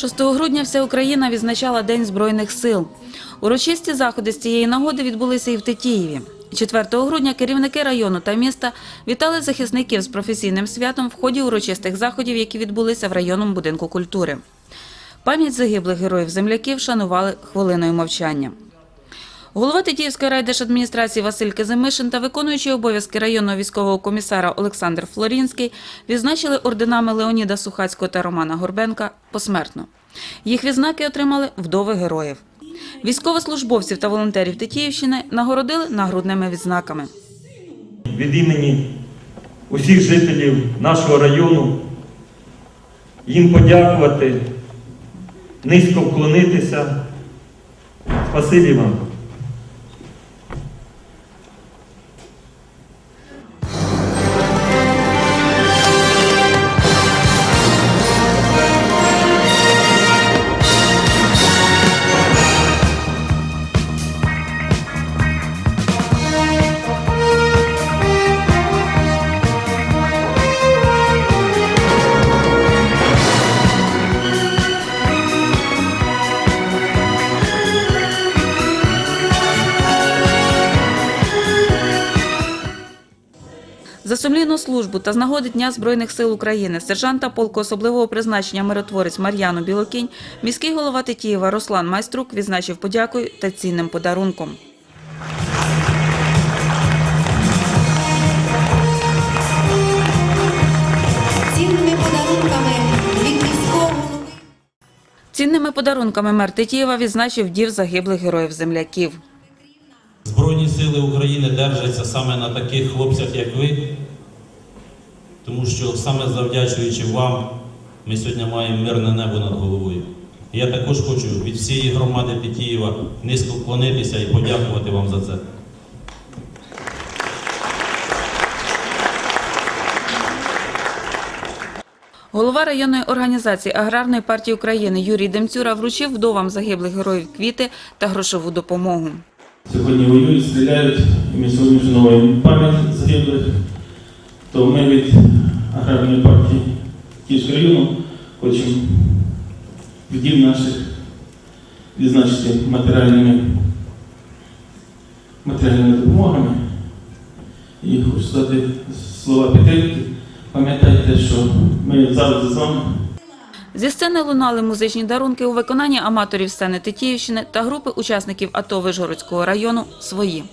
6 грудня вся Україна відзначала День Збройних сил. Урочисті заходи з цієї нагоди відбулися і в Тетіїві. 4 грудня керівники району та міста вітали захисників з професійним святом в ході урочистих заходів, які відбулися в районному будинку культури. Пам'ять загиблих героїв-земляків шанували хвилиною мовчання. Голова Тетіївської райдержадміністрації Василь Кизимишин та виконуючий обов'язки районного військового комісара Олександр Флорінський відзначили орденами Леоніда Сухацького та Романа Горбенка посмертно. Їх відзнаки отримали вдови героїв. Військовослужбовців та волонтерів Тетіївщини нагородили нагрудними відзнаками. від імені усіх жителів нашого району їм подякувати, низько вклонитися. Спасибі вам. За сумлінну службу та з нагоди Дня Збройних сил України сержанта полку особливого призначення миротворець Мар'яну Білокінь міський голова Тетіїва Руслан Майструк відзначив подякою та цінним подарунком. цінними подарунками мер Тетіїва відзначив дів загиблих героїв-земляків. Збройні сили України держаться саме на таких хлопцях, як ви, тому що саме завдячуючи вам, ми сьогодні маємо мирне небо над головою. Я також хочу від всієї громади Тетіїва низько вклонитися і подякувати вам за це. Голова районної організації Аграрної партії України Юрій Демцюра вручив вдовам загиблих героїв квіти та грошову допомогу. Сьогодні воюють, стріляють, і ми сьогодні вшановуємо пам'ять загиблих. То ми від аграрної партії Київського району хочемо вдів наших відзначити матеріальними, матеріальними допомогами. І хочу сказати слова підтримки. Пам'ятайте, що ми завжди з вами. Зі сцени лунали музичні дарунки у виконанні аматорів сцени Тетіївщини та групи учасників АТО Вижгородського району «Свої».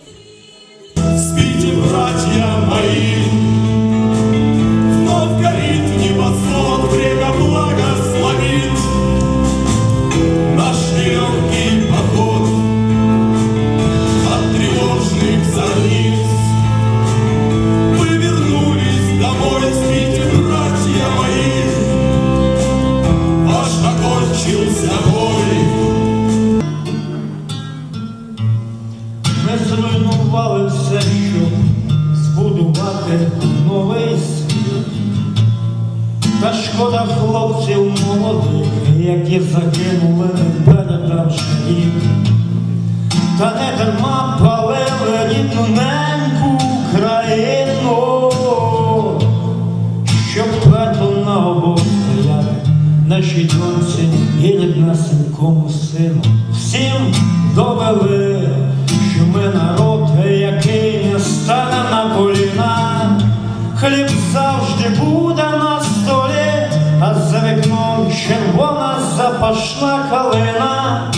Спіть, братья мои, щоб збудувати новий світ. Та шкода хлопців молодих, які загинули, не передавши їм. Та не дарма палили рідну неньку Україну, щоб твердо на обох стояли нашій доньці і ріднесенькому сину. Всім довели, Хліб завжди буде на столі, а за вікном червона запашна калина.